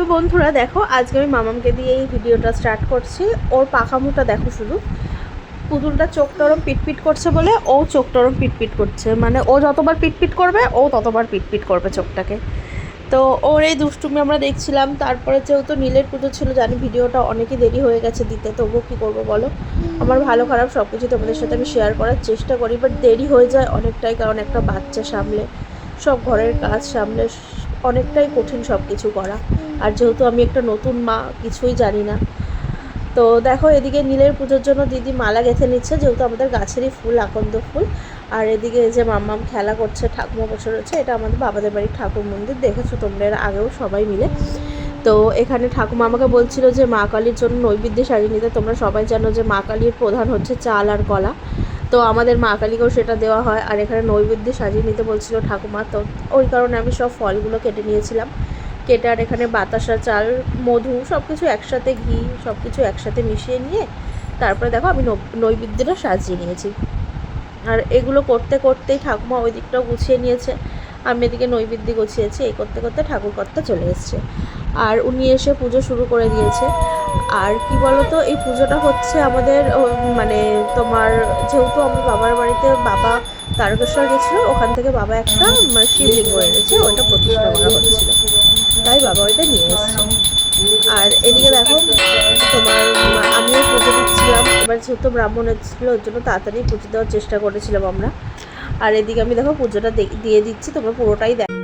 তো বন্ধুরা দেখো, আজকে আমি মামামকে দিয়ে এই ভিডিওটা স্টার্ট করছি। ওর পাখামুটা দেখো শুধু। পুতুলটা চোখটা ওরম পিটপিট করছে বলে ও চোখটা ওরম পিটপিট করছে। মানে ও যতবার পিটপিট করবে, ও ততবার পিটপিট করবে চোখটাকে। তো ওর এই দুষ্টুমি আমরা দেখছিলাম। তারপরে যেহেতু নীলের পুজো ছিল, জানি ভিডিওটা অনেকই দেরি হয়ে গেছে দিতে, তবুও কী করব বলো? আমার ভালো খারাপ সব কিছু তোমাদের সাথে আমি শেয়ার করার চেষ্টা করি বাট দেরি হয়ে যায় অনেকটাই, কারণ একটা বাচ্চা সামলে, সব ঘরের কাজ সামলে অনেকটাই কঠিন সব কিছু করা। আর যেহেতু আমি একটা নতুন মা, কিছুই জানি না। তো দেখো, এদিকে নীলের পুজোর জন্য দিদি মালা গেঁথে নিচ্ছে, যেহেতু আমাদের গাছেরই ফুল, আকন্দ ফুল। আর এদিকে যে মাম্মাম খেলা করছে, ঠাকুমা বসে রয়েছে, এটা আমাদের বাবাদের বাড়ির ঠাকুর মন্দির। দেখেছ তোমরা এর আগেও সবাই মিলে। তো এখানে ঠাকুমা আমাকে বলছিল যে মা কালীর জন্য নৈবেদ্য সাজিয়ে নিতে, তোমরা সবাই জানো যে মা কালীর প্রধান হচ্ছে চাল আর কলা। তো আমাদের মা কালীকেও সেটা দেওয়া হয় আর এখানে নৈবেদ্য সাজিয়ে নিতে বলছিল ঠাকুমা। তো ওই কারণে আমি সব ফলগুলো কেটে নিয়েছিলাম। কেটে আর এখানে বাতাসা চাল, মধু সব কিছু একসাথে ঘি সব কিছু একসাথে মিশিয়ে নিয়ে তারপরে দেখো আমি নৈবেদ্যটা সাজিয়ে নিয়েছি। আর এগুলো করতে করতেই ঠাকুমা ওই দিকটাও গুছিয়ে নিয়েছে। আমি এদিকে নৈবেদ্য গুছিয়েছি, এই করতে করতে ঠাকুর কর্তা চলে এসছে। আর উনি এসে পুজো শুরু করে দিয়েছে। আর কি বলতো, এই পুজোটা হচ্ছে আমাদের মানে তোমার যেহেতু আমার বাবার বাড়িতে বাবা তারকেশ্বর গেছিল, ওখান থেকে বাবা একটা মানে শিবলিঙ্গ এনেছে, ওটা প্রতিষ্ঠা করা হচ্ছিল। তাই বাবা ওইটা নিয়ে এসছে। আর এদিকে দেখো, তোমার আমিও পুজো দিচ্ছিলাম। এবার যেহেতু ব্রাহ্মণ এসেছিল, ওর জন্য তাড়াতাড়ি পুজো দেওয়ার চেষ্টা করেছিলাম আমরা। আর এদিকে আমি দেখো পুজোটা দিয়ে দিচ্ছি, তোমরা পুরোটাই দেখো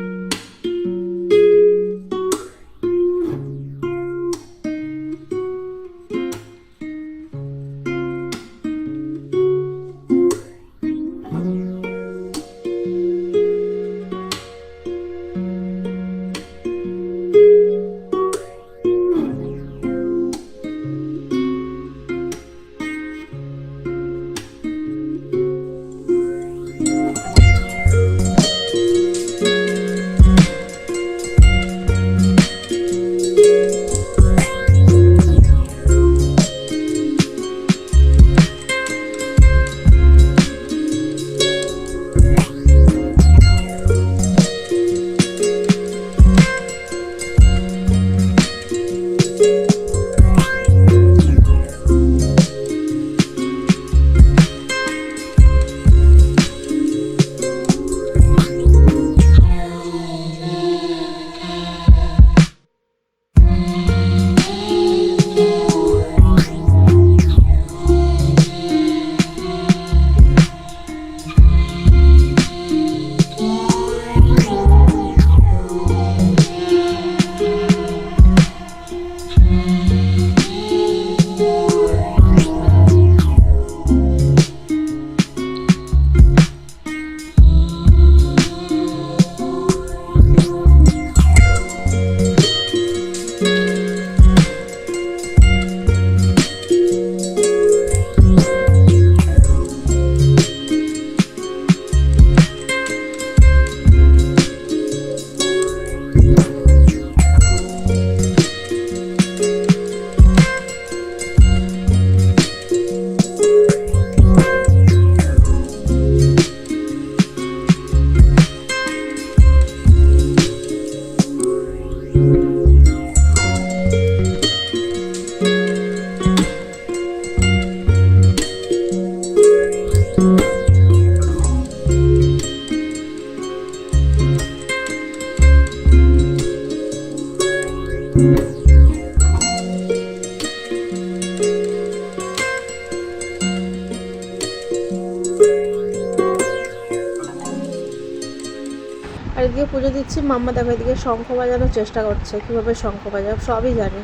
আর এদিকে পুজো দিচ্ছি, মাম্মা দেখো এদিকে শঙ্খ বাজানোর চেষ্টা করছে। কীভাবে শঙ্খ বাজাবে, সবই জানে।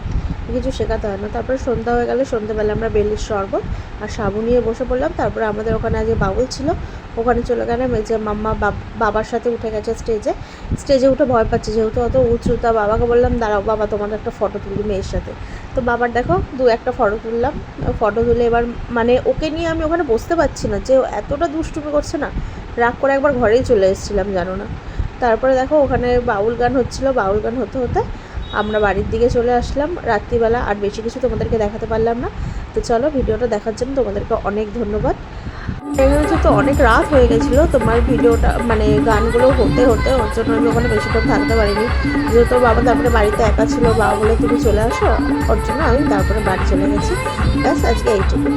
কিছু শেখাতে হয় না। তারপরে সন্ধ্যা হয়ে গেলে সন্ধ্যাবেলা আমরা বেলির শরবত আর সাবু নিয়ে বসে পড়লাম। তারপরে আমাদের ওখানে আজকে বাউল ছিল। ওখানে চলে গেলাম। এই যে মাম্মা বাব- বাবার সাথে উঠে গেছে স্টেজে স্টেজে উঠে ভয় পাচ্ছে, যেহেতু অত উঁচু, তা বাবাকে বললাম, দাঁড়াও বাবা তোমার একটা ফটো তুলি মেয়ের সাথে। তো বাবার দেখো, দু একটা ফটো তুললাম। ফটো তুলে এবার মানে ওকে নিয়ে আমি ওখানে বসতে পারছি না, যে এতটা দুষ্টুমি করছে না। রাগ করে একবার ঘরেই চলে এসেছিলাম, জানো না। তারপরে দেখো ওখানে বাউল গান হচ্ছিল। বাউল গান হতে হতে আমরা বাড়ির দিকে চলে আসলাম, রাত্রিবেলা আর বেশি কিছু তোমাদেরকে দেখাতে পারলাম না। তো চলো ভিডিওটা দেখার জন্য তোমাদেরকে অনেক ধন্যবাদ। এখানে তো অনেক রাত হয়ে গেছিল, তোমার ভিডিওটা মানে গানগুলো হতে হতে ওর জন্য আমি ওখানে বেশিক্ষণ থাকতে পারিনি। যেহেতু বাবা তারপরে বাড়িতে একা ছিল, বাবা বলে তুমি চলে আসো, ওর জন্য আমি তারপরে বাড়ি চলে গেছি। ব্যাস, আজকে এইটুকু।